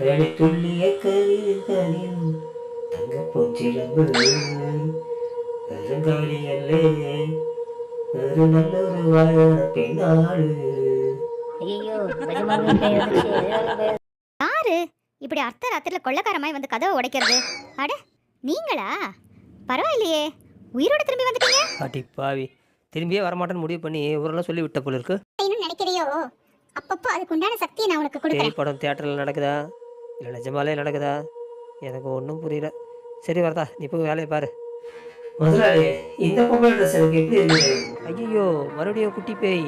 கழுத்துள்ளிய கவிழ்களின் தங்க பூச்சிலம்பு கருங்காலியல்லே ஒரு நல்லொரு வாழ பெண்ணாளு ஐயோ நிஜமாவே பேய் வந்துருச்சு நிஜமாவே பேய் யாரு? இப்படி அர்த்த ராத்திரில கொள்ளக்காரமாய் வந்து கதவை உடைக்கிறது. அட நீங்களா? பரவாயில்லையே. உயிரோட திரும்பி வந்துட்டீங்க? பாட்டி பாவி. திரும்பியே வரமாட்டேன்னு முடிவு பண்ணி ஊரெல்லாம் சொல்லி விட்ட போல இருக்கு. நினைக்கிறியோ? அப்பப்போ அதுக்கு உண்டான சக்தியை நான் உனக்கு கொடுக்குறேன். படம் தியேட்டரில் நடக்குதா? இல்லை நிஜமாலே நடக்குதா? எனக்கு ஒன்றும் புரியல. சரி வரதா நீ போய் வேலையை பாரு. முதலாளி இந்த பொங்கல் ட்ரெஸ் எனக்கு எப்படி இருக்குது ஐயோ மறுபடியும் குட்டி பேய்.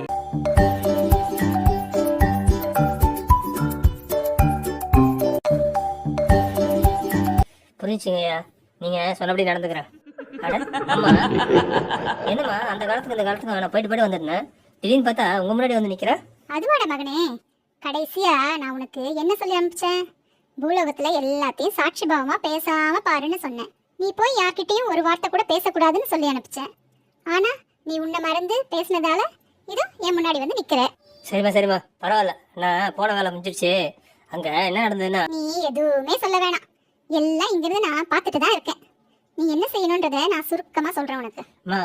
புரிஞ்சுங்கய்யா நீங்க சொன்னபடி நடந்துக்கிறேன். என்னம்மா அந்த காலத்துக்கு இந்த காலத்துக்கு நான் போயிட்டு போயிட்டு வந்திருந்தேன். திடீர்னு பார்த்தா உங்க முன்னாடி வந்து நிக்கிறேன். அதுவாட மகனே. கடைசியா நான் உனக்கு என்ன சொல்லி அனுப்பிச்சேன்? பூலோகத்துல எல்லாத்தையும் சாட்சி பாவமா பேசாம பாருன்னு சொன்னேன். நீ போய் யார்கிட்டயும் ஒரு வார்த்தை கூட பேசக்கூடாதுன்னு சொல்லி அனுப்பிச்சேன். ஆனா நீ உன்னை மறந்து பேசினதால இதோ என் முன்னாடி வந்து நிக்கிற. சரிம்மா சரிம்மா. பரவாயில்ல. நான் போன வேலை முடிஞ்சிருச்சு அங்க என்ன நடந்ததுன்னா? நீ எதுவுமே சொல்ல வேணாம். எல்லாம் இங்கிருந்து நான் பார்த்துட்டு தான் இருக்கேன். நீ என்ன செய்யணுன்றத நான் சுருக்கமா சொல்றேன் உனக்கு. அம்மா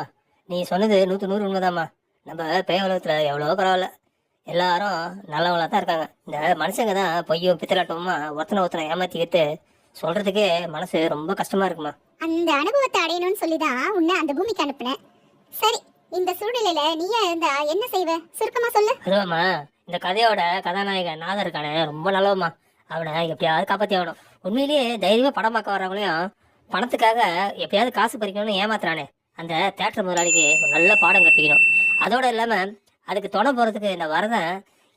நீ சொன்னது நூற்று நூறு உண்மைதாம்மா. நம்ம பேய் உலகத்தில் எவ்வளோ பரவாயில்ல. எல்லாரும் நல்லவங்களா தான் இருக்காங்க. இந்த மனுஷங்க தான் பொய்யும் பித்தலாட்டமுமா ஒருத்தனை ஒருத்தனை ஏமாத்திக்கிட்டு சொல்றதுக்கே மனசு ரொம்ப கஷ்டமா இருக்குமா? அந்த அனுபவத்தை அடையணும்னு சொல்லி தான் உன்னை அந்த பூமிக்கு அனுப்புனேன். சரி இந்த சூழ்நிலையில நீயா இருந்தா என்ன செய்வ? சுருக்கமா சொல்லு. அதுவாம்மா இந்த கதையோட கதாநாயகன் நாதர் இருக்கானே ரொம்ப நல்லவம்மா. அவனை எப்படியாவது காப்பாற்றி ஆகணும் உண்மையிலேயே தைரியமாக படம் பார்க்க வர்றவங்களையும் பணத்துக்காக எப்படியாவது காசு பறிக்கணும்னு ஏமாத்துறானே. அந்த தேட்டர் முதலாளிக்கு நல்ல பாடம் கற்பிக்கணும். அதோட இல்லாமல் அதுக்கு துணை போகிறதுக்கு இந்த வரதன்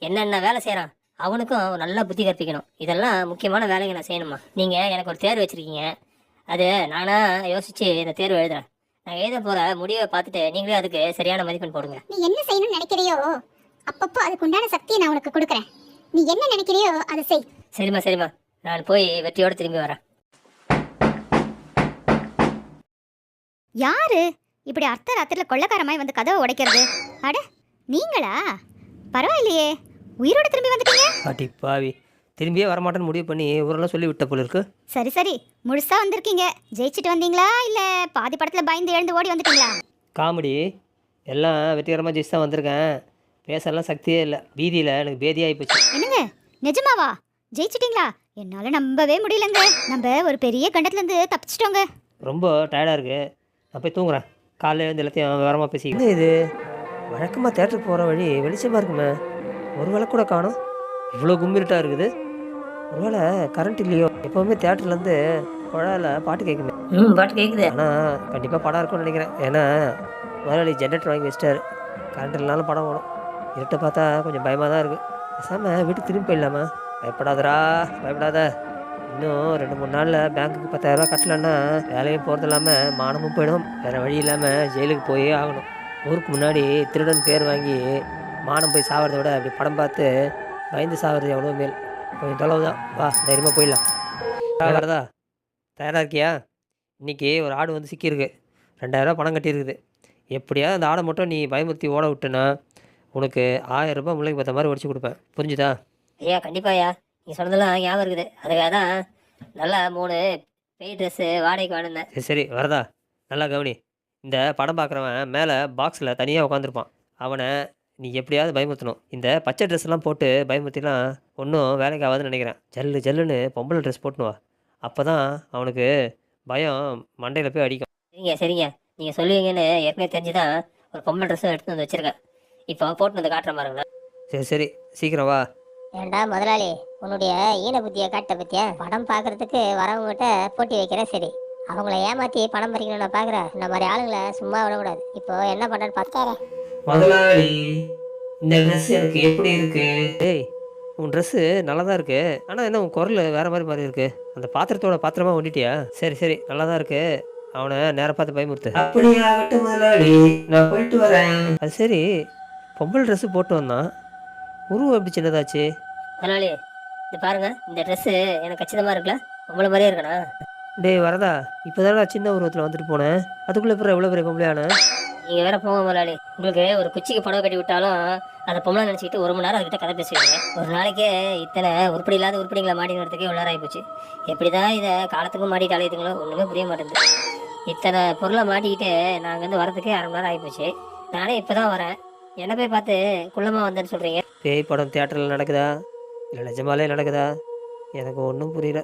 என்னென்ன வேலை செய்கிறான் அவனுக்கும் நல்ல புத்தி கற்பிக்கணும். இதெல்லாம் முக்கியமான வேலைங்க நான் செய்யணுமா? நீங்கள் எனக்கு ஒரு தேர்வு வச்சுருக்கீங்க. அது நானாக யோசித்து இந்த தேர்வு எழுதுறேன். நான் எழுத போகிற முடிவை பார்த்துட்டு நீங்களே அதுக்கு சரியான மதிப்பெண் போடுங்க. நீ என்ன செய்யணும்னு நினைக்கிறியோ அப்பப்போ அதுக்கு உண்டான சக்தியை நான் உனக்கு கொடுக்குறேன். நீ என்ன நினைக்கிறியோ அதை செய். சரிம்மா சரிம்மா. நான் போய் வெற்றியோடு திரும்பி வரேன். யாரு? இப்படி அர்த்த ராத்திரில கொள்ளக்காரமாய் வந்து கதவை உடைக்கிறது. அட நீங்களா? பரவாயில்லையே. உயிரோட திரும்பி வந்துட்டீங்க? பாட்டி பாவி. திரும்பியே வரமாட்டேன்னு முடிவு பண்ணி ஊரெல்லாம் சொல்லி விட்ட போல இருக்கு. சரி சரி. முழுசா வந்திருக்கீங்க. ஜெயிச்சிட்டு வந்தீங்களா? இல்ல பாதி படத்துல பயந்து எழுந்து ஓடி வந்துட்டீங்களா? காமெடி. எல்லாம் வெற்றிகரமாக ஜெயிச்சு தான் வந்திருக்கேன். பேசலாம் சக்தியே இல்லை. பீதியில் எனக்கு பேதியாகி போச்சு. என்னங்க? நிஜமாவா? ஜெயிச்சிட்டீங்களா? என்னால நம்பவே முடியலங்க. நம்ம ஒரு பெரிய கண்டத்துல இருந்து தப்பிச்சிட்டோங்க. ரொம்ப டயர்டாக இருக்குது நான் போய் தூங்குறேன். காலையில் எழுந்து எல்லாத்தையும் விவரமாக பேசி என்ன இது? வழக்கமாக தேட்டருக்கு போகிற வழி வெளிச்சமாக இருக்குமே. ஒரு வேளை கூட காணும். இவ்வளோ கும்பிருட்டாக இருக்குது. ஒருவேளை கரண்ட் இல்லையோ. எப்போவுமே தேட்டர்லேருந்து குழாயில் பாட்டு கேட்குமே ம் பாட்டு கேட்குது ஆனால் கண்டிப்பாக படம் இருக்கும்னு நினைக்கிறேன். ஏன்னா முதலாளி ஜென்ரேட்டர் வாங்கி வச்சிட்டாரு. கரண்ட் இல்லைனாலும் படம் ஓடும். இருட்டை பார்த்தா கொஞ்சம் பயமாக தான் இருக்குது பேசாமல் வீட்டுக்கு திரும்பி போயிடலாமா? பயப்படாதடா பயப்படாத. இன்னும் ரெண்டு மூணு நாளில் பேங்க்குக்கு பத்தாயிரரூவா கட்டலன்னா வேலையும் போகிறது இல்லாமல் மானமும் போயிடும். வேறு வழி இல்லாமல் ஜெயிலுக்கு போயே ஆகணும். ஊருக்கு முன்னாடி திருடன் பேர் வாங்கி மானம் போய் சாவறதை விட அப்படி படம் பார்த்து பயந்து சாவறது எவ்வளோ மேல். கொஞ்சம் தொலைவு தான். வா தைரியமாக போயிடலாம். வரதா? தயாராக இருக்கியா? இன்றைக்கி ஒரு ஆடு வந்து சிக்கியிருக்கு. ரெண்டாயிரரூவா பணம் கட்டியிருக்குது. எப்படியாவது அந்த ஆடை மட்டும் நீ பயமுறுத்தி ஓட விட்டேன்னா உனக்கு ஆயிரம் ரூபாய் முல்லைக்கு பார்த்த மாதிரி உடச்சி கொடுப்பேன். புரிஞ்சுதா? ஐயா கண்டிப்பா ஐயா நீ சொன்னதெல்லாம் ஞாபகம் இருக்குது. அதுக்காக தான் நல்லா மூணு பெய் ட்ரெஸ்ஸு வாடகைக்கு வாங்கினேன். சரி சரி. வரதா? நல்லா கவனி. இந்த படம் பார்க்குறவன் மேலே பாக்ஸில் தனியாக உட்காந்துருப்பான் அவனை நீ எப்படியாவது பயமுறுத்தணும். இந்த பச்சை ட்ரெஸ்லாம் போட்டு பயமுறுத்திலாம் ஒன்றும் வேலைக்கு ஆகாதுன்னு நினைக்கிறேன். ஜல்லு ஜல்லுன்னு பொம்பளை ட்ரெஸ் போட்டுன்னு வா. அப்போ தான் அவனுக்கு பயம் மண்டையில் போய் அடிக்கும். சரிங்க சரிங்க. நீங்கள் சொல்லுவீங்கன்னு ஏற்கனவே தெரிஞ்சு தான் ஒரு பொம்மை ட்ரெஸ்ஸும் எடுத்து வந்து வச்சிருக்கேன். இப்போ போட்டு வந்து காட்டுற பாருங்களேன். சரி சரி. சீக்கிரம் வா. ஏண்டா முதலாளி உன்னுடைய ஈன புத்தியை காட்ட பத்தியா? படம் பார்க்கறதுக்கு வரவங்ககிட்ட போட்டி வைக்கிற சரி. அவங்கள ஏமாத்தி பணம் பறிக்கணும்னு நான் பார்க்குறேன் இந்த மாதிரி ஆளுங்களை சும்மா விடக்கூடாது. இப்போ என்ன பண்ணுறேன்னு பார்த்துக்காரு முதலாளி இந்த ட்ரெஸ் எனக்கு எப்படி இருக்கு? ஏய் உன் ட்ரெஸ்ஸு நல்லா தான் இருக்கு. ஆனால் என்ன உன் குரல் வேற மாதிரி மாதிரி இருக்கு. அந்த பாத்திரத்தோட பாத்திரமா ஒண்டிட்டியா? சரி சரி நல்லா தான் இருக்கு. அவனை நேரா பார்த்து பயமுறுத்து. அப்படியே ஆகட்டும் முதலாளி நான் போயிட்டு வரேன். அது சரி பொம்பளை ட்ரெஸ்ஸு போட்டு வந்தான். உருவம் எப்படி சின்னதாச்சு? முதலாளி இது பாருங்க இந்த ட்ரெஸ்ஸு எனக்கு கச்சிதமாக இருக்குல்ல. உங்களை மாதிரியே இருக்கணும். டேய் வரதா இப்போ சின்ன உருவத்தில் வந்துட்டு போனேன் அதுக்குள்ளே அப்புறம் எவ்வளோ பெரிய பொம்பளையான நீங்க வேற போங்க முதலாளி. உங்களுக்கு ஒரு குச்சிக்கு புடவை கட்டி விட்டாலும் அந்த பொம்பளை நினைச்சிட்டு ஒரு மணி நேரம் அதுக்கிட்ட கதை பேசுவீங்க ஒரு நாளைக்கே இத்தனை உருப்படி இல்லாத உருப்படிங்களை மாட்டின்னு வரதுக்கே இவ்வளோ நேரம் ஆகிப்போச்சு எப்படிதான் இதை காலத்துக்கும் மாட்டிட்டு அலையுதுங்களோ ஒண்ணுமே புரிய மாட்டேங்குது. இத்தனை பொருளை மாட்டிக்கிட்டு நாங்கள் வந்து வரதுக்கே அரை மணி நேரம் ஆகிப்போச்சு நானே இப்பதான் வரேன். என்ன போய் பார்த்து குள்ளமா வந்தேன்னு சொல்றீங்க? பேய் படம் தியேட்டரில் நடக்குதா? இல்லை நிஜமாலே நடக்குதா? எனக்கு ஒன்றும் புரியல.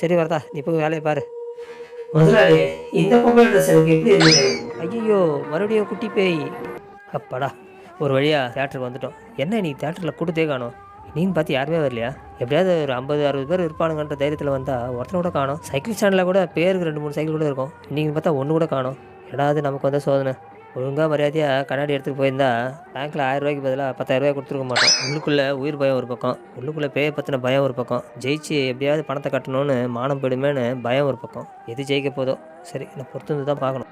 சரி வரதா. நீ போய் வேலையை பாரு. முதலாளி இந்த பொம்பளை ட்ரெஸ் எனக்கு எப்படி இருக்குது ஐயோ மறுபடியும் குட்டி பேய். அப்பாடா ஒரு வழியாக தேட்டருக்கு வந்துட்டோம். என்ன நீ தேட்டரில் கூட்டத்தே காணோம்? நீன்னு பார்த்து யாருமே வரலையா? எப்படியாவது ஒரு ஐம்பது அறுபது பேர் இருப்பானுங்கன்ற தைரியத்தில் வந்தால் ஒருத்தனை கூட காணோம். சைக்கிள் ஸ்டாண்டில் கூட பேருக்கு ரெண்டு மூணு சைக்கிள் கூட இருக்கும். இன்றைக்கி பார்த்தா ஒன்று கூட காணோம். எடாது நமக்கு வந்த சோதனை. ஒழுங்காக மரியாதையாக கண்ணாடி எடுத்துகிட்டு போயிருந்தா பேங்க்கில் ஆயிரம் ரூபாய்க்கு பதிலாக பத்தாயிரம் ரூபாய் கொடுத்துருக்க மாட்டோம். உள்ளுக்குள்ளே உயிர் பயம் ஒரு பக்கம். உள்ளுக்குள்ளே பேயை பற்றின பயம் ஒரு பக்கம். ஜெயிச்சு எப்படியாவது பணத்தை கட்டணும்னு மானம் போயிடுமேன்னு பயம் ஒரு பக்கம். எது ஜெயிக்க போதோ. சரி நான் பொறுத்து வந்து தான் பார்க்கணும்.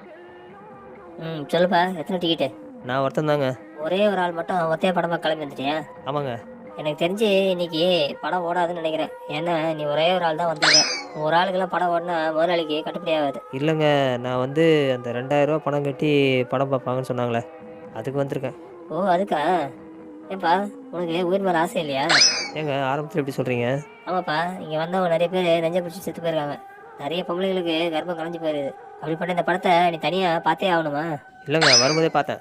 ம் சொல்லுப்பா எத்தனை டிக்கெட்டு நான் ஒருத்தன் தாங்க ஒரே ஒரு ஆள் மட்டும் ஒத்தைய படமா கிளம்பி வந்துட்டியா? ஆமாங்க. எனக்கு தெரிஞ்சு இன்னைக்கு படம் ஓடாதுன்னு நினைக்கிறேன். ஏன்னா நீ ஒரே ஒரு ஆள் தான் வந்திருக்க ஒரு ஆளுக்கெல்லாம் படம் ஓடினா முதலாளிக்கு கட்டுப்படி ஆகாது. இல்லைங்க நான் வந்து அந்த ரெண்டாயிரம் ரூபாய் பணம் கட்டி படம் பார்ப்பாங்கன்னு சொன்னாங்களே அதுக்கு வந்திருக்கேன். ஓ அதுக்கா? ஏப்பா உனக்கு உயிர் மேலே ஆசை இல்லையா? ஏங்க ஆரம்பத்தில் எப்படி சொல்கிறீங்க ஆமாப்பா இங்கே வந்தவங்க நிறைய பேர் நெஞ்ச பிடிச்சி செத்து போயிருக்காங்க. நிறைய பொம்பளைங்களுக்கு கர்ப்பம் கலைஞ்சு போயிருது. அப்படிப்பட்ட இந்த படத்தை நீ தனியாக பார்த்தே ஆகணுமா? இல்லைங்க வரும்போதே பார்த்தேன்.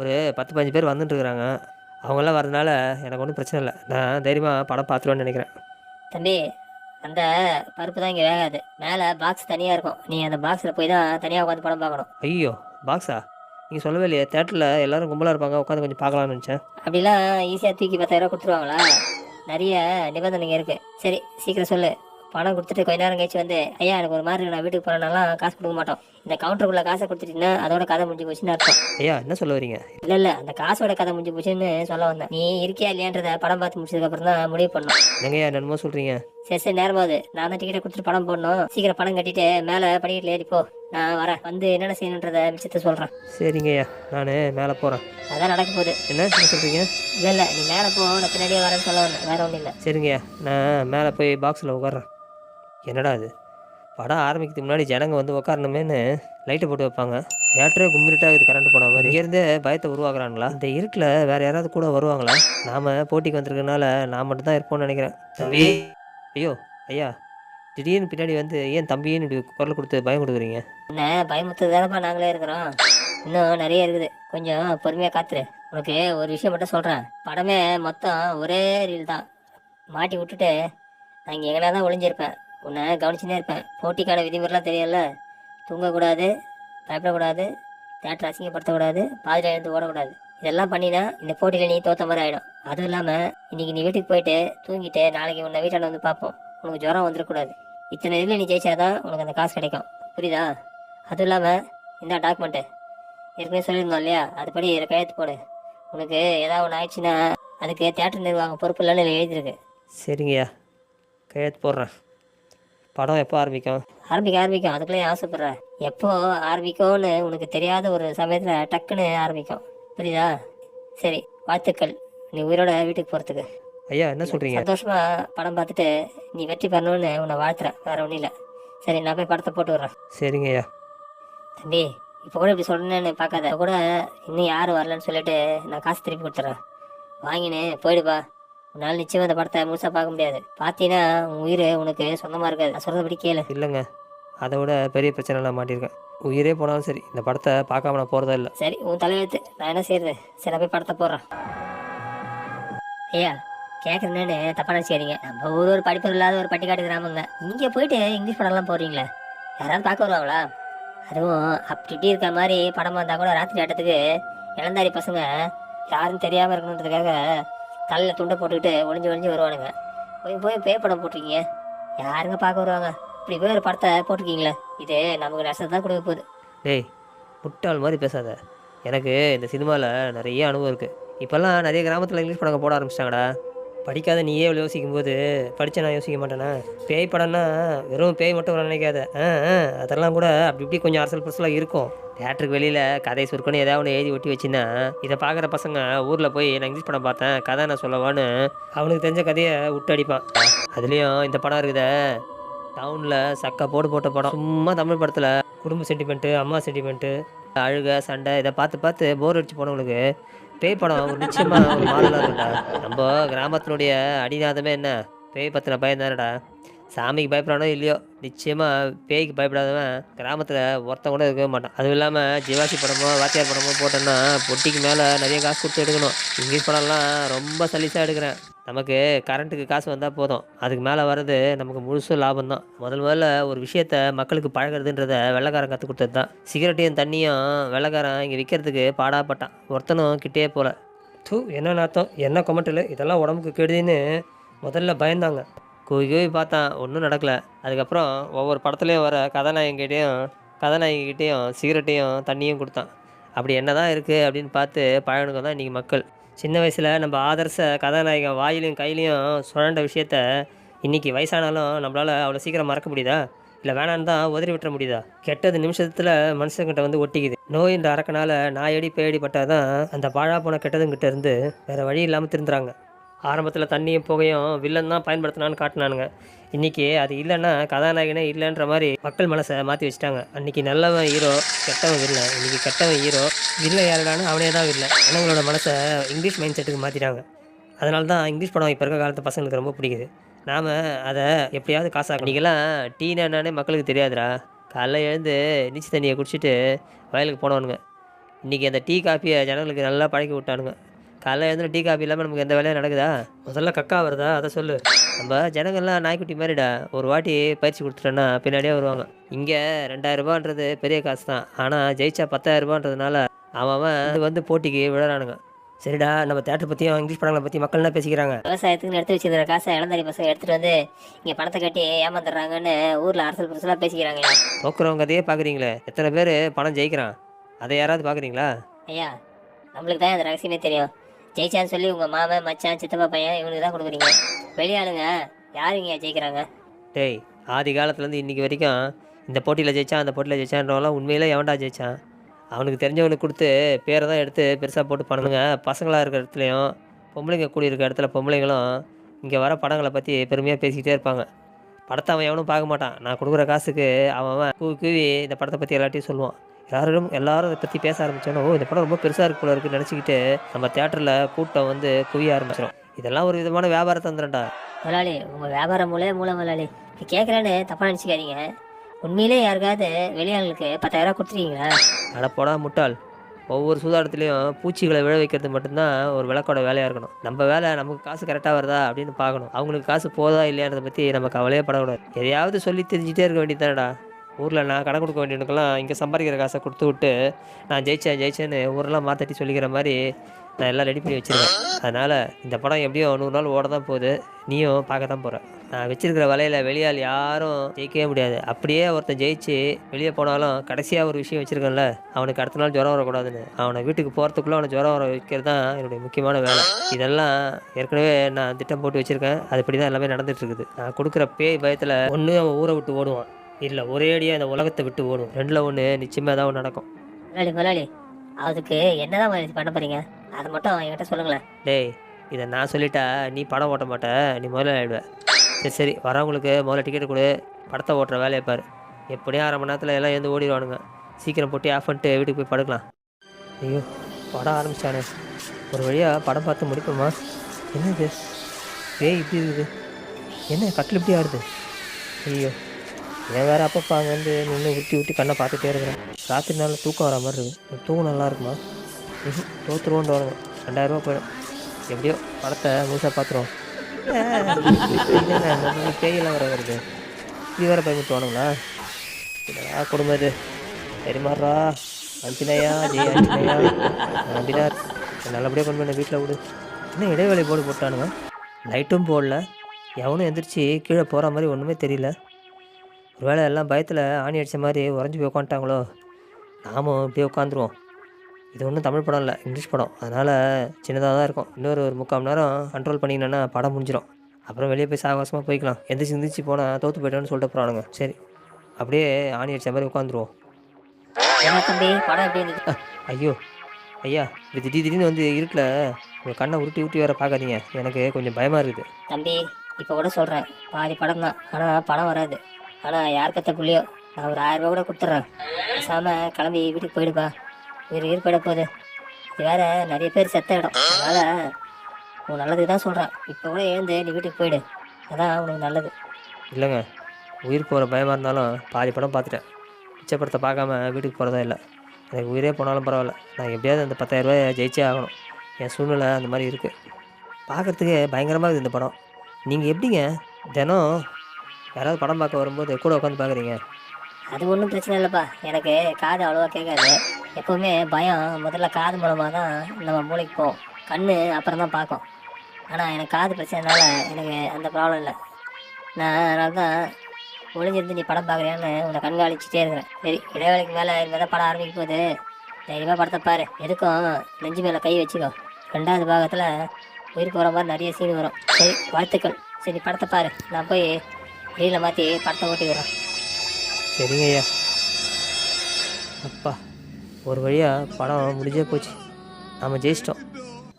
ஒரு பத்து பதினஞ்சு பேர் வந்துட்டு இருக்கிறாங்க. அவங்களாம் வரதுனால எனக்கு ஒன்றும் பிரச்சனை இல்லை. நான் தைரியமாக படம் பார்த்துருவேன்னு நினைக்கிறேன். தம்பி அந்த பருப்பு தான் இங்கே வேகாது. மேலே பாக்ஸ் தனியாக இருக்கும். நீ அந்த பாக்ஸில் போய் தான் தனியாக உட்காந்து படம் பார்க்கணும். ஐயோ பாக்ஸா நீங்கள் சொல்லவே இல்லையே தேட்டரில் எல்லாரும் கும்பலாக இருப்பாங்க உட்காந்து கொஞ்சம் பார்க்கலாம்னு நினச்சேன். அப்படிலாம் ஈஸியாக தூக்கி பத்தாயிரம் கொடுத்துருவாங்களா? நிறைய நிபந்தனைங்க இருக்கு. சரி சீக்கிரம் சொல்லு. பணம் கொடுத்துட்டு கொஞ்ச நேரம் கழிச்சு வந்து ஐயா எனக்கு ஒரு மாதிரி நான் வீட்டுக்கு போறேனாலாம் காசு கொடுக்க மாட்டோம். இந்த கவுண்டருக்குள்ள காசை கொடுத்துட்டீங்கன்னா அதோட கதை முடிஞ்சு போச்சுன்னு அர்த்தம். ஐயா என்ன சொல்ல வரீங்க? இல்ல இல்ல. அந்த காசோட கதை முடிஞ்சு போச்சுன்னு சொல்ல வந்தேன். நீ இருக்கியா இல்லையான்றத படம் பார்த்து முடிச்சதுக்கு அப்புறம் தான் முடிவு பண்ணணும் என்னங்கய்யா என்னமோ சொல்கிறீங்க சரி சரி நேரமாவது நான் தான் டிக்கெட்டை கொடுத்துட்டு படம் போடணும். சீக்கிரம் பணம் கட்டிட்டு மேலே படிக்கட்டில் ஏறி போ. நான் வரேன். வந்து என்னென்ன செய்யணுன்றத மிச்சத்தை சொல்றேன். சரிங்கய்யா நான் மேலே போகிறேன் அதான் நடக்க போகுது. என்ன? என்ன சொல்கிறீங்க இல்ல இல்ல. நீ மேலே போ. நான் பின்னாடியே வரேன்னு சொல்ல வந்தேன். வேற ஒன்றும் இல்லை. சரிங்கய்யா நான் மேலே போய் பாக்ஸில் உட்கார்றேன். என்னடா இது? படம் ஆரம்பிக்கிறதுக்கு முன்னாடி ஜனங்க வந்து உக்காரணுமேனு லைட்டை போட்டு வைப்பாங்க. தேட்டரே கும்பிட்டாக இது கரண்ட் போன மாதிரி. இங்கேருந்தே பயத்தை உருவாக்குறாங்களா இந்த இருட்டில் வேறு யாராவது கூட வருவாங்களா? நாம் போட்டிக்கு வந்திருக்கனால நான் மட்டும்தான் இருப்போம்னு நினைக்கிறேன். தம்பி? ஐயோ ஐயா திடீர்னு பின்னாடி வந்து ஏன் தம்பின்னு இப்படி குரல் கொடுத்து பயம் கொடுக்குறீங்க? என்ன பயமுத்து தானப்பா நாங்களே இருக்கிறோம். இன்னும் நிறைய இருக்குது. கொஞ்சம் பொறுமையாக காத்துரு. உனக்கு ஒரு விஷயம் மட்டும் சொல்கிறேன் படமே மொத்தம் ஒரே ரீல் தான். மாட்டி விட்டுட்டு நான் இங்கே எங்கன்னா தான் ஒளிஞ்சிருப்பேன். உன்னை கவனிச்சுனே இருப்பேன். போட்டிக்கான விதிமுறைலாம் தெரியல தூங்கக்கூடாது பயப்படக்கூடாது தேட்டர் அசிங்கப்படுத்தக்கூடாது பாதியில் எழுந்து ஓடக்கூடாது. இதெல்லாம் பண்ணினா இந்த போட்டியில் நீ தோத்த மாதிரி ஆகிடும் அதுவும் இல்லாமல் இன்னைக்கு நீ வீட்டுக்கு போயிட்டு தூங்கிட்டு நாளைக்கு உன்னை வீட்டாண்ட வந்து பார்ப்போம். உனக்கு ஜுரம் வந்துடக்கூடாது. இத்தனை இதில் நீ ஜெயிச்சாதான் உனக்கு அந்த காசு கிடைக்கும். புரியுதா? அதுவும் இல்லாமல் இந்த டாக்குமெண்ட்டு ஏற்கனவே சொல்லியிருந்தோம் இல்லையா? அதுபடி இதில் கையெழுத்து போடு. உனக்கு ஏதாவது ஒன்று ஆயிடுச்சுன்னா அதுக்கு தேட்டர் நிர்வாகம் பொறுப்பு இல்லைன்னு எழுதியிருக்கு. சரிங்கய்யா. கையெழுத்து போடுறேன். படம் எப்போ ஆரம்பிக்கும்? ஆரம்பிக்க ஆரம்பிக்கும். அதுக்குள்ளே ஆசைப்படுற. எப்போ ஆரம்பிக்கும்னு உனக்கு தெரியாத ஒரு சமயத்தில் டக்குன்னு ஆரம்பிக்கும். புரியுதா? சரி வாழ்த்துக்கள். நீ உயிரோட வீட்டுக்கு போகிறதுக்கு ஐயா என்ன சொல்கிறீங்க சந்தோஷமா படம் பார்த்துட்டு நீ வெற்றி பெறணும்னு உன்னை வாழ்த்துறேன். வேற ஒன்றும் இல்லை. சரி நான் போய் படத்தை போட்டு விட்றேன். சரிங்கய்யா தம்பி இப்போ கூட இப்படி சொல்றேன்னு பார்க்காத. கூட இன்னும் யாரும் வரலன்னு சொல்லிட்டு நான் காசு திருப்பி கொடுத்துட்றேன். வாங்கினு போயிடுப்பா. உன்னால் நிச்சயம் அந்த படத்தை முழுசாக பார்க்க முடியாது. பார்த்தீங்கன்னா உன் உயிர் உனக்கு சொந்தமாக இருக்காது. நான் சொல்கிறபடி கேளு. இல்லைங்க. அதை விட பெரிய பிரச்சனைலாம் மாட்டியிருக்கேன். உயிரே போனாலும் சரி இந்த படத்தை பார்க்காம நான் போகிறதா இல்லை. சரி உன் தலையெழுத்து நான் என்ன செய்யறது சரி நான் போய் படத்தை போடுறேன். ஐயா கேட்குறேன்னு தப்பா நினச்சிக்காதீங்க. நம்ம ஊர் ஒரு படிப்பு இல்லாத ஒரு பட்டிக்காட்டு கிராமங்க இங்கே போயிட்டு இங்கிலீஷ் படம்லாம் போடுறீங்களே? யாராவது பார்க்க வருவாங்களா? அதுவும் அப்படி இப்படி இருக்க மாதிரி படம் வந்தால் கூட ராத்திரி ஆட்டத்துக்கு இளந்தாரி பசங்க யாரும் தெரியாமல் இருக்கணுன்றதுக்காக தலையில் துண்டை போட்டுக்கிட்டு ஒளிஞ்சு ஒளிஞ்சு வருவானுங்க. போய் போய் பே படம் போட்டிருக்கீங்க. யாருங்க பார்க்க வருவாங்க? இப்படி போய் ஒரு படத்தை போட்டிருக்கீங்களே. இது நமக்கு நஷ்டத்தை தான் கொடுக்க போகுது. டேய் முட்டாள் மாதிரி பேசாத. எனக்கு இந்த சினிமாவில் நிறைய அனுபவம் இருக்குது இப்போல்லாம் நிறைய கிராமத்தில் இங்கிலீஷ் படங்கள் போட ஆரம்பிச்சிட்டாங்கடா. படிக்காத நீயே இவ்வளோ யோசிக்கும்போது படித்த நான் யோசிக்க மாட்டேனா? பேய் படம்னா வெறும் பேய் மட்டும் நினைக்காத. ஆ அதெல்லாம் கூட அப்படி இப்படி கொஞ்சம் அரசல் பரசலாக இருக்கும். தேட்டருக்கு வெளியில் கதை சுருக்கணும் ஏதாவது ஒன்று எழுதி ஒட்டி வச்சுன்னா இதை பார்க்குற பசங்க ஊரில் போய் நான் இங்கிலீஷ் படம் பார்த்தேன் கதை நான் சொல்லவான்னு அவனுக்கு தெரிஞ்ச கதையை விட்டு அடிப்பான். அதுலேயும் இந்த படம் இருக்குதே டவுனில் சக்கை போடு போட்ட படம். சும்மா தமிழ் படத்தில் குடும்ப சென்டிமெண்ட்டு அம்மா சென்டிமெண்ட்டு அழுக சண்டை இதை பார்த்து பார்த்து போர் அடிச்சு போனவங்களுக்கு பேய் படம் நிச்சயமாக ஒரு மாடலாக இருக்கும்டா நம்ம கிராமத்தினுடைய அடிநாதமே என்ன? பேய் பற்றின பயம் தானடா. சாமிக்கு பயப்படானோ இல்லையோ நிச்சயமாக பேய்க்கு பயப்படாதவன் கிராமத்தில் ஒருத்தன் கூட இருக்கவே மாட்டான். அதுவும் இல்லாமல் ஜிவாசி படமோ வாத்தியார் படமோ போட்டோன்னா பொட்டிக்கு மேலே நிறைய காசு கொடுத்து எடுக்கணும். இங்கிலீஷ் படம்லாம் ரொம்ப சலீஸாக எடுக்கிறேன். நமக்கு கரண்ட்டுக்கு காசு வந்தால் போதும். அதுக்கு மேலே வர்றது நமக்கு முழுசும் லாபம் தான். முதல் முதல்ல ஒரு விஷயத்த மக்களுக்கு பழகிறதுன்றத வெள்ளக்காரன் கற்றுக் கொடுத்தது தான். சிகரெட்டையும் தண்ணியும் வெள்ளைக்காரன் இங்கே விற்கிறதுக்கு பாடாப்பட்டான். ஒருத்தனும் கிட்டே போகல தூ என்ன நாத்தம் என்ன கொமட்டல் இதெல்லாம் உடம்புக்கு கெடுதின்னு முதல்ல பயந்தாங்க. கூவி கூவி பார்த்தான். ஒன்றும் நடக்கல. அதுக்கப்புறம் ஒவ்வொரு படத்துலேயும் வர கதாநாயகிட்டையும் கதாநாயகிட்டையும் சிகரெட்டையும் தண்ணியும் கொடுத்தான். அப்படி என்ன தான் இருக்குது அப்படின்னு பார்த்து பழனுக்கு தான் இன்றைக்கி மக்கள். சின்ன வயசில் நம்ம ஆதர்ச கதாநாயகன் வாயிலையும் கையிலையும் சுழண்ட விஷயத்த இன்றைக்கி வயசானாலும் நம்மளால் அவ்வளோ சீக்கிரம் மறக்க முடியுதா? இல்லை வேணான்னு தான் உதறி விட்டுற முடியுதா? கெட்டது நிமிஷத்தில் மனுஷங்கிட்ட வந்து ஒட்டிக்குது. நோயின்ற அறக்கனால் நாயடி பேயடி பட்டால் தான் அந்த பாழா போன கெட்டதுங்கிட்ட இருந்து வேறு வழி இல்லாமல் திருந்துறாங்க. ஆரம்பத்தில் தண்ணியும் புகையும் வில்லன் தான் பயன்படுத்தினான்னு காட்டினானுங்க. இன்றைக்கி அது இல்லைன்னா கதாநாயகனே இல்லைன்ற மாதிரி மக்கள் மனசை மாற்றி வச்சுட்டாங்க. அன்றைக்கி நல்லவன் ஹீரோ கெட்டவன் வில்லன் இன்றைக்கி கெட்டவன் ஹீரோ வில்லை யாருடானு அவனே தான் வில்லை ஜனங்களோட மனசை இங்கிலீஷ் மைண்ட் செட்டுக்கு மாற்றிட்டாங்க அதனால தான் இங்கிலீஷ் படம் இப்போ இருக்க காலத்து பசங்களுக்கு ரொம்ப பிடிக்குது. நாம் அதை எப்படியாவது காசாக்கணும். இன்றைக்கெல்லாம் டீனா என்னன்னே மக்களுக்கு தெரியாதுடா. காலைல எழுந்து நீச்சல் தண்ணியை குடிச்சிட்டு வயலுக்கு போனவனுங்க. இன்றைக்கி அந்த டீ காஃபியை ஜனங்களுக்கு நல்லா பழக்கி விட்டானுங்க. காலைல எழுந்து டீ காப்பி இல்லாமல் நமக்கு எந்த வேலையும் நடக்குதா? முதல்ல கக்கா வருதா? அதை சொல்லு. நம்ம ஜனங்கள்லாம் நாய்க்குட்டி மாதிரிடா. ஒரு வாட்டி பயிற்சி கொடுத்துட்டோன்னா பின்னாடியே வருவாங்க. இங்கே ரெண்டாயிரரூபான்றது பெரிய காசு தான் ஆனால் ஜெயிச்சா பத்தாயிரரூபான்றதுனால அவன் அவன் வந்து போட்டிக்கு விழறானுங்க சரிடா நம்ம தேட்டர் பற்றியும் இங்கிலீஷ் படங்களை பற்றி மக்கள் என்ன பேசிக்கிறாங்க? விவசாயத்துக்கு எடுத்து வச்சிருக்கிற காசை இளந்தாரி பசங்க எடுத்துட்டு வந்து இங்க பணத்தை கட்டி ஏமாந்துடுறாங்கன்னு ஊர்ல அரசல் புரசலா பேசிக்கிறாங்க. தோக்குறவங்க அதையே பார்க்குறீங்களே எத்தனை பேர் பணம் ஜெயிக்கிறான்? அதை யாராவது பார்க்குறீங்களா ஐயா நம்மளுக்கு தான் அந்த ரகசியமே தெரியும். ஜெயிச்சான்னு சொல்லி உங்க மாமன் மச்சான் சித்தப்பா பையன் இவனுக்கு தான் கொடுக்குறீங்க. வெளியாளுங்க யாருங்க ஜெயிக்கிறாங்க? டேய் ஆதி காலத்துலேருந்து இன்றைக்கி வரைக்கும் இந்த போட்டியில் ஜெயிச்சான் அந்த போட்டியில் ஜெயிச்சான்றவெல்லாம் உண்மையில எவன்டா ஜெயிச்சான்? அவனுக்கு தெரிஞ்சவனுக்கு கொடுத்து பேரை தான் எடுத்து பெருசாக போட்டு பண்ணுங்க. பசங்களாக இருக்கிற இடத்துலையும் பொம்பளைங்க கூடி இருக்கிற இடத்துல பொம்பளைங்களும் இங்கே வர படங்களை பற்றி பெருமையாக பேசிக்கிட்டே இருப்பாங்க. படத்தை அவன் எவனும் பார்க்க மாட்டான். நான் கொடுக்குற காசுக்கு அவன் அவன் கூவி கூவி இந்த படத்தை பற்றி எல்லாத்தையும் சொல்லுவான். எல்லாரும் எல்லாரும் இதை பற்றி பேச ஆரம்பிச்சோன்னா ஓ இந்த படம் ரொம்ப பெருசாக இருக்கு போல இருக்குன்னு நினச்சிக்கிட்டு நம்ம தேட்டரில் கூட்டம் வந்து குவிய ஆரம்பிச்சிடும் இதெல்லாம் ஒரு விதமான வியாபார தந்திரம்டா. முதலாளி உங்க வியாபாரம் மூலே மூல முதலாளி. இப்போ கேட்குறேன்னு தப்பா நினச்சிக்காதீங்க. உண்மையிலே யாருக்காவது வெளியாளுக்கு பத்தாயிரம் கொடுத்துருக்கீங்களா? அட போடா முட்டாள். ஒவ்வொரு சூதாட்டத்துலேயும் பூச்சிகளை விழ வைக்கிறது மட்டும்தான் ஒரு விளக்கோட வேலையாக இருக்கணும். நம்ம வேலை நமக்கு காசு கரெக்டாக வருதா அப்படின்னு பார்க்கணும். அவங்களுக்கு காசு போதா இல்லையான்றதை பற்றி நம்ம கவலையே படக்கூடாது. எதையாவது சொல்லி தெரிஞ்சுட்டே இருக்க வேண்டியதுதானடா. ஊரில் நான் கடன் கொடுக்க வேண்டியவனுக்கெல்லாம் இங்கே சம்பாதிக்கிற காசை கொடுத்து விட்டு நான் ஜெயிச்சேன் ஜெயிச்சேன்னு ஊரெல்லாம் மாத்தட்டி சொல்லிக்கிற மாதிரி நான் எல்லாம் ரெடி பண்ணி வச்சுருக்கேன் அதனால் இந்த படம் எப்படியும் நூறு நாள் ஓட தான் போகுது. நீயும் பார்க்க தான் போகிற நான் வச்சிருக்கிற வலையில் வெளியால் யாரும் ஜெயிக்கவே முடியாது. அப்படியே ஒருத்தன் ஜெயிச்சு வெளியே போனாலும் கடைசியாக ஒரு விஷயம் வச்சுருக்கேன்ல அவனுக்கு அடுத்த நாள் ஜுரம் வரக்கூடாதுன்னு. அவனை வீட்டுக்கு போகிறதுக்குள்ளே அவனை ஜுரம் வர வைக்கிறது தான் என்னுடைய முக்கியமான வேலை. இதெல்லாம் ஏற்கனவே நான் திட்டம் போட்டு வச்சுருக்கேன். அதுபடி தான் எல்லாமே நடந்துகிட்ருக்குது நான் கொடுக்குற பேய் பயத்தில் ஒன்று அவன் ஊரை விட்டு ஓடுவான். இல்லை ஒரே அடியாக இந்த உலகத்தை விட்டு ஓடுவான் ரெண்டில் ஒன்று நிச்சயமாக தான் ஒன்று நடக்கும். முதலாளி முதலாளி அதுக்கு என்னதான் முதலாளி பண்ண போறீங்க? அதை மட்டும் என்கிட்ட சொல்லுங்களேன். டேய் இதை நான் சொல்லிட்டா நீ படம் ஓட்ட மாட்ட நீ முதல்ல ஆயிடுவ. சரி சரி வரவங்களுக்கு முதல்ல டிக்கெட் கொடு படத்தை ஓட்டுற வேலையை பாரு. எப்படியும் அரை மணி நேரத்தில் எல்லாம் எழுந்து ஓடிடுவானுங்க. சீக்கிரம் போட்டு ஆஃப் பண்ணிட்டு வீட்டுக்கு போய் படுக்கலாம். ஐயோ படம் ஆரம்பிச்சானே. ஒரு வழியாக படம் பார்த்து முடிப்போமா? என்னது? ஏய் இப்படி இருக்குது. என்ன கட்டில் இப்படி ஆடுது? ஐயோ. ஏன் வேறு அப்பப்போ அங்கே வந்து நின்று ஊற்றி ஊட்டி கண்ணை பார்த்துட்டே இருக்கிறேன். ராத்திரி நாளில் தூக்கம் வர மாதிரி இருக்குது தூக்கம் நல்லா இருக்குமா? ம் தோற்றுருவோன்னு தோணுங்க ரெண்டாயிரரூபா போயிடும். எப்படியோ படத்தை முழுசாக பார்த்துருவோம் என்னங்க பேயெல்லாம் வர வருது. இது வேறு தோணுங்களா? என்னடா குடும்பம் இது? சரிமாறா அஞ்சினையா ஜெய் அஞ்சினையா அப்படின்னா நல்லபடியாக கொண்டு போய் வீட்டில் விடு. இன்னும் இடைவேளை போர்டு போட்டானுங்க? லைட்டும் போடல. எவனும் எந்திரிச்சு கீழே போகிற மாதிரி ஒன்றுமே தெரியல. ஒருவேளை எல்லாம் பயத்தில் ஆணி அடித்த மாதிரி உறைஞ்சி போய் உட்காந்துட்டாங்களோ நாமும் இப்படியே உட்காந்துருவோம் இது ஒன்றும் தமிழ் படம் இல்லை இங்கிலீஷ் படம். அதனால் சின்னதாக தான் இருக்கும். இன்னொரு ஒரு முக்கால் மணி நேரம் கண்ட்ரோல் பண்ணிங்கன்னா படம் முடிஞ்சிடும் அப்புறம் வெளியே போய் சாகசமாக போய்க்கலாம். எந்திரிச்சு எந்திரிச்சு போனால் தோற்று போய்ட்டோன்னு சொல்லிட்டு போகிறானுங்க சரி அப்படியே ஆணி அடித்த மாதிரி உட்காந்துருவோம் ஐயோ ஐயா இது திடீர் திடீர்னு வந்து இருட்டில் உங்கள் கண்ணை உருட்டி உருட்டி வேற பார்க்காதீங்க எனக்கு கொஞ்சம் பயமாக இருக்குது. தம்பி இப்போ கூட சொல்கிறேன் பாதி படம் தான் ஆனால் படம் வராது. ஆனால் யார் கத்த நான் ஒரு ஆயிரம் ரூபா கூட கொடுத்துட்றேன். பேசாம கிளம்பி வீட்டுக்கு போயிடுப்பா. உயிர் உயிர் போயிட போகுது. இது வேற நிறைய பேர் செத்த இடம். அதனால உன் நல்லதுக்கு தான் சொல்கிறேன் இப்போ கூட எழுந்து நீ வீட்டுக்கு போயிடு. அதான் உனக்கு நல்லது. இல்லைங்க. உயிர் போகிற பயமாக இருந்தாலும் பாதி படம் பார்த்துட்டேன். மிச்சப்படத்தை பார்க்காம வீட்டுக்கு போகிறதா இல்லை. எனக்கு உயிரே போனாலும் பரவாயில்ல. நான் எப்படியாவது அந்த பத்தாயிரரூபாய் ஜெயிச்சே ஆகணும். என் சூழ்நிலை அந்த மாதிரி இருக்குது பார்க்குறதுக்கே பயங்கரமாக இருக்குது இந்த படம். நீங்கள் எப்படிங்க? தினம் யாராவது படம் பார்க்க வரும்போது கூட உட்காந்து பார்க்குறீங்க? அது ஒன்றும் பிரச்சனை இல்லைப்பா. எனக்கு காது அவ்வளோவா கேட்காது. எப்போவுமே பயம் முதல்ல காது மூலமாக தான் நம்ம மூளைக்கு போகும். கண்ணு அப்புறம் தான் பார்க்கும். ஆனால் எனக்கு காது பிரச்சனைனால எனக்கு அந்த ப்ராப்ளம் இல்லை. நான் அதனால தான் ஒளிஞ்சிருந்து நீ படம் பார்க்குறியான்னு உன்னை கண்காணிச்சிட்டே இருக்கிறேன். சரி இடைவேளைக்கு மேலே இனிமேல் தான் படம் ஆரம்பிக்க போகுது. தைரியமாக படத்தை பாரு. எதுக்கும் நெஞ்சு மேலே கை வச்சுக்கோ. ரெண்டாவது பாகத்தில் உயிர் போகிற மாதிரி நிறைய சீன் வரும். சரி வாழ்த்துக்கள். சரி படத்தை பாரு. நான் போய் ரீலை மாற்றி படத்தை ஓட்டிக்கிறேன் சரிங்க ஐயா அப்பா ஒரு வழியாக படம் முடிஞ்சே போச்சு. நாம் ஜெயிச்சிட்டோம்.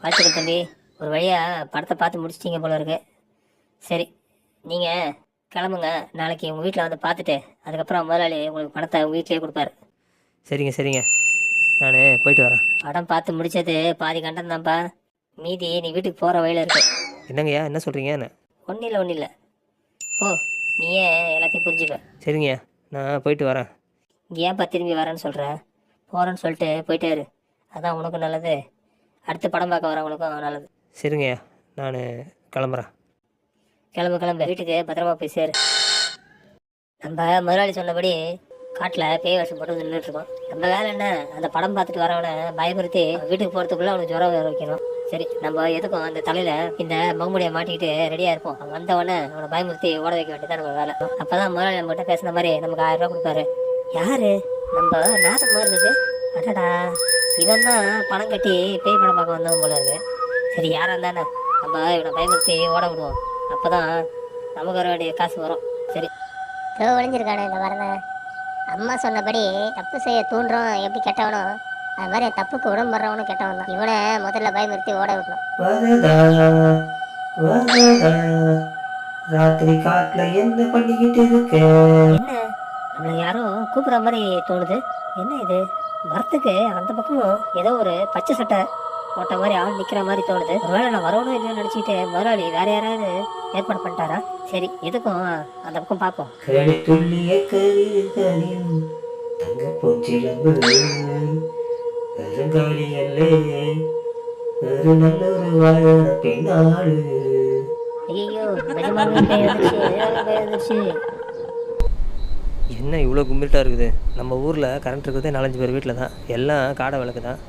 வாழ்த்துக்கள் தம்பி. ஒரு வழியாக படத்தை பார்த்து முடிச்சிட்டீங்க போல இருக்கு. சரி நீங்கள் கிளம்புங்க. நாளைக்கு உங்கள் வீட்டில் வந்து பார்த்துட்டு அதுக்கப்புறம் முதலாளி உங்களுக்கு படத்தை உங்கள் வீட்டிலேயே கொடுப்பாரு. சரிங்க சரிங்க. நான் போயிட்டு வரேன். படம் பார்த்து முடிச்சது பாதி கண்டம் தான்ப்பா. மீதி நீ வீட்டுக்கு போகிற வழியில் இருக்கு. என்னங்கய்யா என்ன சொல்கிறீங்க என்ன? ஒன்றும் இல்லை ஒன்றும் இல்லை போ. நீயே எல்லாத்தையும் புரிஞ்சுக்க. சரிங்கய்யா நான் போயிட்டு வரேன். இங்கே ஏன்ப்பா திரும்பி வரேன்னு சொல்கிற போகிறேன்னு சொல்லிட்டு போயிட்டே இரு. அதான் உனக்கும் நல்லது. அடுத்து படம் பார்க்க வரவங்களுக்கும் நல்லது. சரிங்கய்யா நான் கிளம்புறேன். கிளம்பு கிளம்பு. வீட்டுக்கு பத்திரமா போய் சேரு. நம்ம முதலாளி சொன்னபடி காட்டில் பேய் வருஷம் போட்டு நின்றுட்டு இருக்கோம். நம்ம வேலை என்ன? அந்த படம் பார்த்துட்டு வரவனை பயமுறுத்தி வீட்டுக்கு போகிறதுக்குள்ள அவனுக்கு ஜுரம் வர வைக்கணும். சரி நம்ம எதுக்கும் அந்த தலையில இந்த மகுமுடியை மாட்டிக்கிட்டு ரெடியா இருப்போம். வந்த உடனே அவனை பயமுறுத்தி ஓட வைக்க வேண்டியதான் நம்ம வேலை. அப்பதான் முதலாளி நம்ம கிட்ட பேசுன மாதிரி நமக்கு ஆயிரம் ரூபாய் கொடுப்பாரு. யாரு? நம்ம நாசம் இருந்தது அடடா. இவன் தான் பணம் கட்டி பேய் படம் பார்க்க வந்தவன் போல இருக்கு. சரி யாரா இருந்தானே நம்ம இவனை பயமுறுத்தி ஓட விடுவோம். அப்பதான் நமக்கு வர வேண்டிய காசு வரும். சரி. தோ ஒளிஞ்சிருக்கானே இந்த வரத அம்மா சொன்னபடி தப்பு செய்ய தூண்டுறோம். எப்படி கெட்டவனும் அது மாதிரி தப்புக்கு உடம்படுறவனும் கெட்டவன் தான். இவனை முதல்ல பயமுறுத்தி ஓட விடணும். ராத்திரி காட்டுல என்ன பண்ணிக்கிட்டு இருக்க? என்ன? நம்மளை யாரோ கூப்பிடுற மாதிரி தோணுது. என்ன இது? வரத்துக்கு அந்த பக்கமும் ஏதோ ஒரு பச்சை சட்டை போட்ட மாதிரி ஆள் நிக்கிற மாதிரி தோணுது. ஒருவேளை நான் வரணும் இல்லைன்னு நினைச்சிட்டு முதலாளி வேற யாராவது ஏற்பாடு பண்ணிட்டாரா? சரி எதுக்கும் அந்த பக்கம் பார்ப்போம். துள்ளிய கருகளின் தங்க பூச்சிழம்பு. கருங்காலி அல்லே ஒரு நல்ல ஒரு வாழ பெண்ணாடு ஐயோ நிஜமாலுமே பேய் வந்துருச்சு நிஜமாலுமே பேய் வந்துருச்சு என்ன இவ்வளோ கும்பிட்டாக இருக்குது? நம்ம ஊரில் கரண்ட் இருக்கிறதே நாலஞ்சு பேர் வீட்டில் தான். எல்லாம் காடை விளக்கு தான்.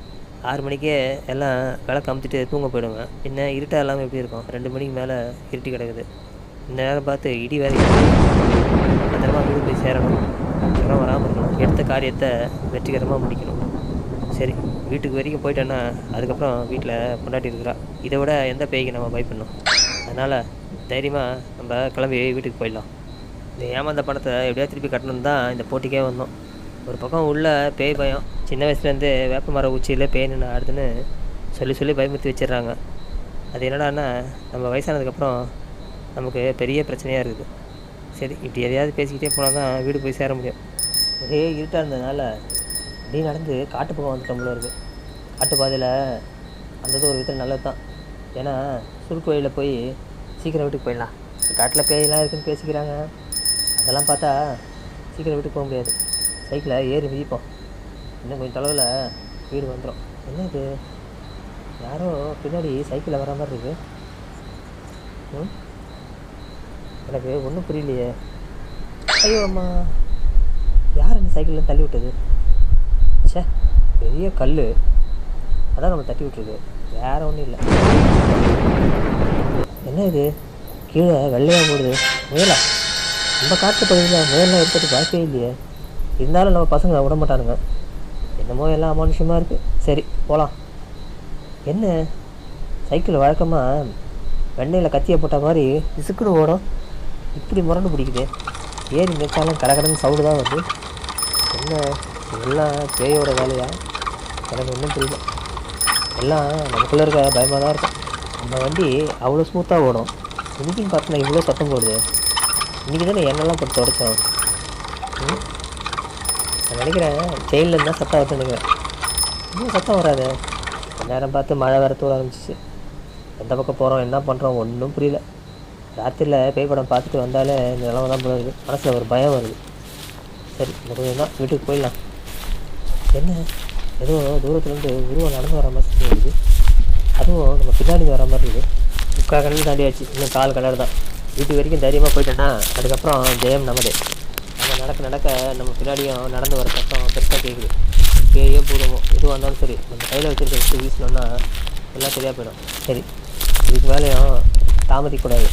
ஆறு மணிக்கே எல்லாம் விளக்கு அமுத்திட்டு தூங்க போயிடுங்க என்ன இருட்டாக இல்லாமல் எப்படி இருக்கும்? ரெண்டு மணிக்கு மேலே இருட்டி கிடக்குது. இந்த நேரம் பார்த்து இடி வேற பத்திரமா வீடு போய் சேரணும். வராமல் இருக்கணும். எடுத்த காரியத்தை வெற்றிகரமாக முடிக்கணும். சரி வீட்டுக்கு வரைக்கும் போயிட்டேன்னா அதுக்கப்புறம் வீட்டில் பொண்டாட்டி இருக்கிறா. இதை விட எந்த பேய்க்கு நம்ம பயப்படணும்? அதனால் தைரியமாக நம்ம கிளம்பி வீட்டுக்கு போயிடலாம். இந்த ஏமாந்த பணத்தை எப்படியா திருப்பி கட்டணும் தான் இந்த போட்டிக்கே வந்தோம். ஒரு பக்கம் உள்ள பேய் பயம் சின்ன வயசுலேருந்து வேப்ப மர உச்சியில் பேய் நின்று ஆடுதுன்னு சொல்லி சொல்லி பயமுறுத்தி வச்சிடுறாங்க. அது என்னடான்னா நம்ம வயசானதுக்கப்புறம் நமக்கு பெரிய பிரச்சனையாக இருக்குது. சரி இப்படி எதையாவது பேசிக்கிட்டே போனால் தான் வீடு போய் சேர முடியும். ஒரே இருட்டாக இருந்ததுனால அப்படியே நடந்து காட்டு பக்கம் வந்துட்டோம் போல இருக்குது காட்டு பாதையில் அந்தது ஒரு விதத்தில் நல்லது தான் ஏன்னா சுருக்கு வழியில் போய் சீக்கிரம் வீட்டுக்கு போயிடலாம். காட்டில் பேயெல்லாம் இருக்குன்னு பேசிக்கிறாங்க. அதெல்லாம் பார்த்தா சீக்கிரம் வீட்டுக்கு போக முடியாது. சைக்கிளை ஏறி மிதிப்போம். இன்னும் கொஞ்சம் தொலைவில் வீடு வந்துடும் என்ன இது? யாரோ பின்னாடி சைக்கிளில் வர மாதிரி இருக்கு. ம்? எனக்கு ஒன்றும் புரியலையே. ஐயோ அம்மா. யார் அந்த சைக்கிளில் தள்ளி விட்டது? ச்சே பெரிய கல் அதான் நம்ம தட்டி விட்டுருக்கு. வேறு ஒன்றும் இல்லை. என்ன இது? கீழே வெள்ளையாக போடுது முயலா நம்ம காற்று பகுதியில் முயல்லாம் எடுத்துட்டு வாய்ப்பே இல்லையே. இருந்தாலும் நம்ம பசங்க விட மாட்டானுங்க. என்னமோ எல்லாம் அமானுஷமாக இருக்குது சரி போகலாம் என்ன? சைக்கிள் வழக்கமாக வெண்ணையில் கத்தியை போட்ட மாதிரி இசுக்குன்னு ஓடும். இப்படி முரண்டு பிடிக்குது. ஏறி நிற்காலும் கடகடன்னு சவுண்டு தான் வருது. என்ன? எல்லாம் பேயோட வேலையா? எனக்கு ஒன்றும் புரியல. எல்லாம் நமக்குள்ளே இருக்க பயமாக தான் இருக்கும். நம்ம வண்டி அவ்வளோ ஸ்மூத்தாக ஓடும். இன்றைக்கும் பார்த்தா இவ்வளோ சத்தம் போடுது. இன்றைக்கி தானே என்னெல்லாம் போட்டு தொடச்சோம்? ம்? நான் நினைக்கிறேன் ஜெயிலில் இருந்தால் சத்தம் ஆகிட்டு நினைக்கிறேன். இன்னும் சத்தம் வராது. நேரம் பார்த்து மழை வேறு தூர ஆரம்பிச்சிச்சு. எந்த பக்கம் போகிறோம் என்ன பண்ணுறோம் ஒன்றும் புரியல. ராத்திரியில் பேய் படம் பார்த்துட்டு வந்தாலே இந்த நிலமை தான் போகுது மனசில் ஒரு பயம் வருது. சரி கொஞ்சம் தான் வீட்டுக்கு போயிடலாம். என்ன? ஏதோ தூரத்துலேருந்து உருவம் நடந்து வர மாதிரி தெரியுது அதுவும் நம்ம பின்னாடி வர மாதிரி இருக்குது. முக்கால் கடல் தாண்டியாச்சு இன்னும் கால் கடல் தான். வீட்டு வரைக்கும் தைரியமாக போயிட்டேன்னா அதுக்கப்புறம் ஜெயம் நமதே. நம்ம நடக்க நடக்க நம்ம பின்னாடியும் நடந்து வர கஷ்டம் பெருசாக கேட்குது பேயோ பூதமோ எதுவாக இருந்தாலும் சரி நம்ம கையில் வச்சுருக்க வச்சு வீசினோன்னா எல்லாம் சரியாக போயிடும். சரி. இதுக்கு மேலேயும் தாமதிக்கக்கூடாது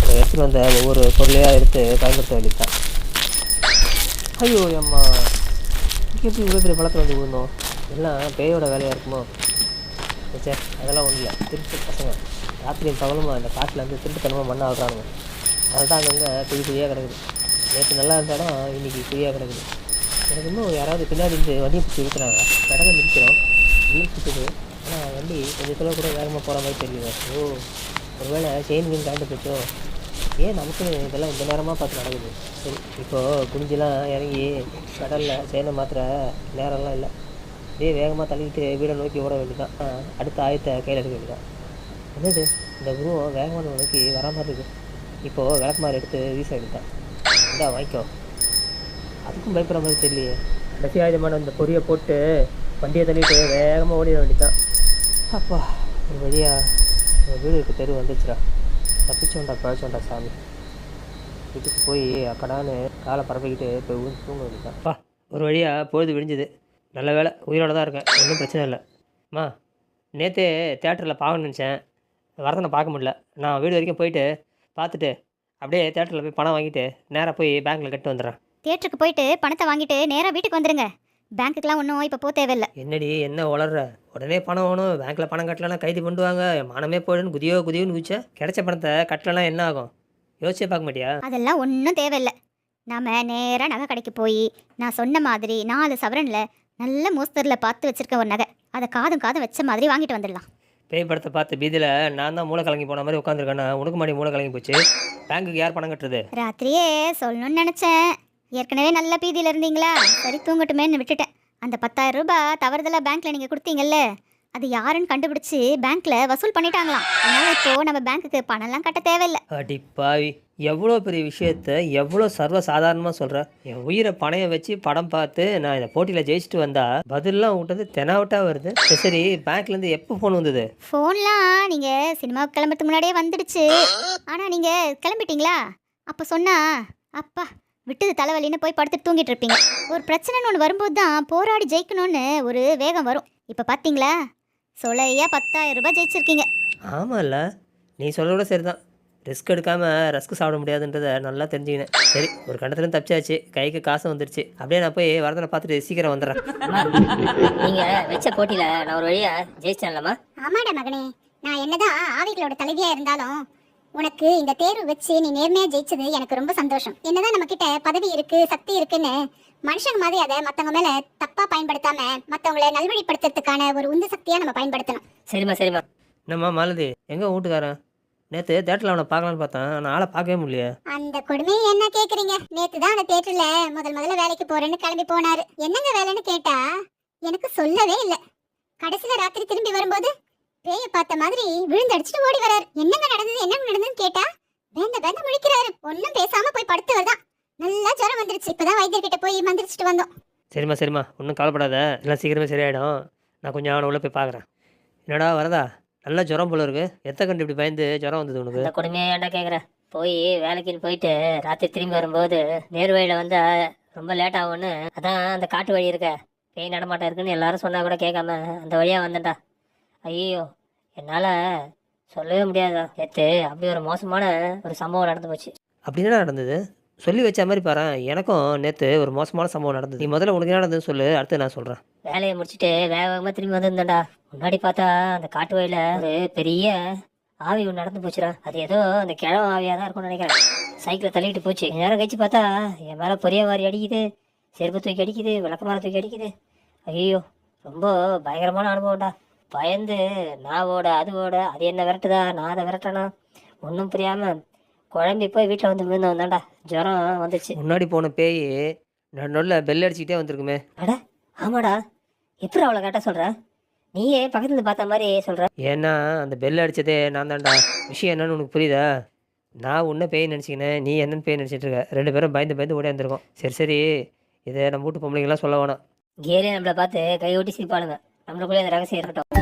அதை எடுத்துகிட்டு வந்த ஒவ்வொரு பொருளையாக எடுத்து பயன்படுத்த வேண்டியது தான் ஐயோ அம்மா இங்கே எப்படி இவ்வளோ பெரிய பழத்தில் வந்து விழுந்தோம்? எல்லாம் பேயோட வேலையாக இருக்குமோ? சே அதெல்லாம் ஒன்றும் இல்லை. திருட்டு பசங்க. ராத்திரியும் பகலுமா அந்த காட்டில் வந்து திருட்டுத்தனமாக மண்ணை ஆடுறானுங்க அதுதான் அங்கங்கே பெரிய பெரியாக கிடக்குது. நேற்று நல்லா இருந்தாலும் இன்றைக்கி ஃப்ரீயாக கிடக்குது. எனக்கு இன்னும் யாராவது பின்னாடி இருந்து வண்டியை பிடிச்சி இருக்கிறாங்க கடலை நிற்கிறோம். வீல் சுற்றுது ஆனால் வண்டி கொஞ்சம் கிலோ கூட வேகமாக போகிற மாதிரி தெரியுது. ஓ ஒருவேளை செயின் கீன் கரண்ட் போச்சோ? ஏன் நமக்கு இதெல்லாம் இந்த நேரமாக பார்த்து நடக்குது? சரி இப்போது குனிஞ்செல்லாம் இறங்கி கடலில் சேர்ந்த மாத்திர நேரம்லாம் இல்லை. இதே வேகமாக தள்ளிக்கிட்டு வீடை நோக்கி ஓட வேண்டியதான் அடுத்த ஆயத்தை கையில் எடுக்க வேண்டியதான் என்னது? இந்த குருவம் வேகமான நோக்கி வர மாதிரி இருக்குது இப்போது விளக்குமாறு எடுத்து வீச வேண்டியதான் இந்தா வாங்கிக்கோ. அதுக்கும் பயப்படுற மாதிரி தெரியலையே. கடைசி ஆயுதமான அந்த பொரியை போட்டு வண்டியை தள்ளிட்டு வேகமாக ஓடிட வேண்டியதான் அப்பா ஒரு வழியா வீடு இருக்க தெரு வந்துச்சுடா தப்பிச்சோண்டா பழச்சோண்டா சாமி. வீட்டுக்கு போய் அக்கடான்னு காலை பரப்பிக்கிட்டு போய் ஊந்து தூங்க வேண்டியதான் அப்பா ஒரு வழியாக பொழுது விடிஞ்சுது. நல்ல வேலை உயிரோட தான் இருக்கேன். ஒன்றும் பிரச்சனை இல்லை. அம்மா நேற்றே தேட்டரில் பார்க்கணும்னு நினச்சேன். வரதனை பார்க்க முடியல. நான் வீடு வரைக்கும் போயிட்டு பார்த்துட்டு அப்படியே தேட்டரில் போய் பணம் வாங்கிட்டு நேராக போய் பேங்க்கில் கட்டு வந்துடுறேன். தியேட்டருக்கு போயிட்டு பணத்தை வாங்கிட்டு நேரா வீட்டுக்கு வந்துருங்க. பேங்க்குக்கெல்லாம் ஒன்றும் இப்போ போக தேவையில்ல. என்னடி என்ன வளர்ற உடனே பணம் வேணும். பேங்க்கில் பணம் கட்டலனா கைது பண்ணுவாங்க மானமே போயிடுன்னு குதியோ குதியோன்னு குதிச்சா கிடைச்ச பணத்தை கட்டலனா என்ன ஆகும்? யோசிச்சே பார்க்க மாட்டியா? அதெல்லாம் ஒன்றும் தேவையில்ல. நாம நேராக நகை கடைக்கு போய் நான் சொன்ன மாதிரி நாலு சவரனில் நல்ல மோஸ்தரில் பார்த்து வச்சிருக்க ஒரு நகை. அதை காதும் காதும் வச்ச மாதிரி வாங்கிட்டு வந்துடலாம். பேய் படத்தை பார்த்து பீதியில் நான் தான் மூளை கலங்கி போன மாதிரி உட்காந்துருக்கேன்னா உனக்கு மாடி மூளை கலங்கி போச்சு. பேங்க்குக்கு யார் பணம் கட்டுறது? ராத்திரியே சொல்லணும்னு நினச்சேன். ஏற்கனவே நல்ல பீதியில் இருந்தீங்களா? சரி தூங்கட்டுமேன்னு விட்டுட்டேன். அந்த பத்தாயிரம் ரூபாய் தவறுதலா பேங்க்ல நீங்கள் கொடுத்தீங்கல்ல அது யாருன்னு கண்டுபிடிச்சு பேங்க்ல வசூல் பண்ணிட்டாங்களாம். அதனால இப்போ நம்ம பேங்க்குக்கு பணம்லாம் கட்ட தேவையில்லை. அடி பாவி எவ்வளோ பெரிய விஷயத்த எவ்வளோ சர்வ சாதாரணமாக சொல்கிற என் உயிரை பணையம் வச்சு படம் பார்த்து நான் இந்த போட்டியில் ஜெயிச்சுட்டு வந்தா பதிலெலாம் விட்டது தெனாவட்டா வருது. சரி, சரி பேங்க்லேருந்து எப்போ ஃபோன் வந்தது? ஃபோன்லாம் நீங்கள் சினிமாவுக்கு கிளம்புறதுக்கு முன்னாடியே வந்துடுச்சு. ஆனால் நீங்கள் கிளம்பிட்டீங்களா? அப்போ சொன்னா அப்பா விட்டது தலைவலின்னு போய் படுத்துட்டு தூங்கிட்டு இருப்பீங்க. ஒரு பிரச்சனைன்னு ஒன்று வரும்போது தான் போராடி ஜெயிக்கணும்னு ஒரு வேகம் வரும். இப்போ பார்த்தீங்களா சொலையா பத்தாயிரம் ரூபாய் ஜெயிச்சிருக்கீங்க. ஆமாம்ல நீ சொல்கிறத சரிதான். ரிஸ்க் எடுக்காமல் ரஸ்க் சாப்பிட முடியாதுன்றதை நல்லா தெரிஞ்சுக்கினேன். சரி ஒரு கண்டத்துலேருந்து தப்பிச்சாச்சு. கைக்கு காசு வந்துடுச்சு அப்படியே நான் போய் வரதனை பார்த்துட்டு சீக்கிரம் வந்துடுறேன். அம்மா நீங்க வச்ச போட்டியில நான் ஒரு வழியா ஜெயிச்சிட்டேன்லம்மா ஆமாடா மகனே. நான் என்னதான் ஆவிகளோட தலைவியா இருந்தாலும் உனக்கு இந்த தேர்வு வச்சு நீ நேர்மையா ஜெயிச்சது எனக்கு ரொம்ப சந்தோஷம். என்னதான் நம்ம கிட்ட பதவி இருக்கு சக்தி இருக்குன்னு மனுஷங்க மாதிரி அதை மத்தவங்க மேல தப்பா பயன்படுத்தாம மத்தவங்களை நல்வழிப்படுத்துறதுக்கான ஒரு உந்து சக்தியா நம்ம பயன்படுத்தணும். சரிம்மா சரிம்மா. என்னம்மா மாலதி எங்கே வீட்டுக்காரன்? நேற்று தேட்டரில் அவனை பார்க்கலான்னு பார்த்தேன் நான் ஆளை பார்க்கவே முடியலையே. அந்த கொடுமையை என்ன கேக்குறீங்க? நேத்து தான் அந்த தேட்டர்ல முதல் முதல்ல வேலைக்கு போறேன்னு கிளம்பி போனாரு. என்னங்க வேலைன்னு கேட்டா எனக்கு சொல்லவே இல்ல. கடைசியில ராத்திரி திரும்பி வரும்போது பேய பார்த்த மாதிரி விழுந்தடிச்சிட்டு ஓடி வராரு என்னங்க நடந்தது? என்னங்க நடந்ததுன்னு கேட்டா வேந்த வேந்த முழிக்கிறாரு. ஒன்னும் பேசாம போய் படுத்து தான். நல்லா ஜுரம் வந்துருச்சு. இப்பதான் வைத்தியர்கிட்ட போய் மந்திரிச்சிட்டு வந்தோம். சரிம்மா சரிம்மா. ஒன்றும் கவலைப்படாத. எல்லாம் சீக்கிரமே சரியாயிடும். நான் கொஞ்சம் அவனை உள்ளே போய் பார்க்குறேன். என்னடா வரதா? நல்லா ஜுரம் போல இருக்கு. எத்த கண்டு இப்படி பயந்து ஜுரம் வந்தது உனக்கு? இந்த கொடுமையை ஏன்டா கேட்குற போய் வேலைக்குன்னு போயிட்டு ராத்திரி திரும்பி வரும்போது நேர் வழியில் வந்தா ரொம்ப லேட் ஆகும்னு அதான் அந்த காட்டு வழி இருக்க. பேய் நடமாட்டம் இருக்குன்னு எல்லாரும் சொன்னா கூட கேட்காம அந்த வழியா வந்தேன்டா. ஐயோ என்னால் சொல்லவே முடியாதா? நேற்று அப்படி ஒரு மோசமான ஒரு சம்பவம் நடந்து போச்சு. அப்படி என்ன நடந்தது? சொல்லி வச்ச மாதிரி பாரு எனக்கும் நேற்று ஒரு மோசமான சம்பவம் நடந்தது. நீ முதல்ல உனக்கு என்ன நடந்ததுன்னு சொல்லு அடுத்து நான் சொல்கிறேன் வேலையை முடிச்சுட்டு வேக வேகமாக திரும்பி வந்திருந்தேன்டா. முன்னாடி பார்த்தா அந்த காட்டு வழியில ஒரு பெரிய ஆவி ஒன்று நடந்து போச்சுடா. அது ஏதோ அந்த கிழவ ஆவியாக தான் இருக்கும்னு நினைக்கிறேன். சைக்கிளை தள்ளிட்டு போச்சு. நேரம் கழிச்சு பார்த்தா என் மேலே பொரிய வாரி அடிக்குது செருப்பு தூக்கி அடிக்குது விளக்கமார தூக்கி அடிக்குது. ஐயோ ரொம்ப பயங்கரமான அனுபவம்டா. பயந்து நான் ஓட அது ஓட அது என்ன விரட்டுதா? நான் அதை விரட்டனா? ஒன்றும் புரியாமல் குழம்பி போய் வீட்டில் வந்து விழுந்து வந்தான்டா ஜுரம் வந்துச்சு. முன்னாடி போன பேய் நடுவில் பெல் அடிச்சுக்கிட்டே வந்திருக்குமே. அட ஆமாடா. எப்படி அவளை கேட்ட சொல்ற? நீயே பக்கத்துல பார்த்த மாதிரி சொல்ற. ஏன்னா அந்த பெல் அடித்ததே நான் தான்டா. விஷயம் என்னன்னு உனக்கு புரியுதா? நான் உன்னை பேய் நினச்சிக்கினேன். நீ என்னன்னு பேய் நினச்சிட்டு இருக்க. ரெண்டு பேரும் பயந்து பயந்து ஓடி வந்திருக்கோம். சரி சரி. இதை நம்ம வீட்டு பொம்பளைங்களாம் சொல்ல வேணாம். கேரே நம்மளை பார்த்து கை ஓட்டி சிரிப்பாளுங்க. நம்மளுக்குள்ளே இந்த ரகசியம் இருக்கட்டும்.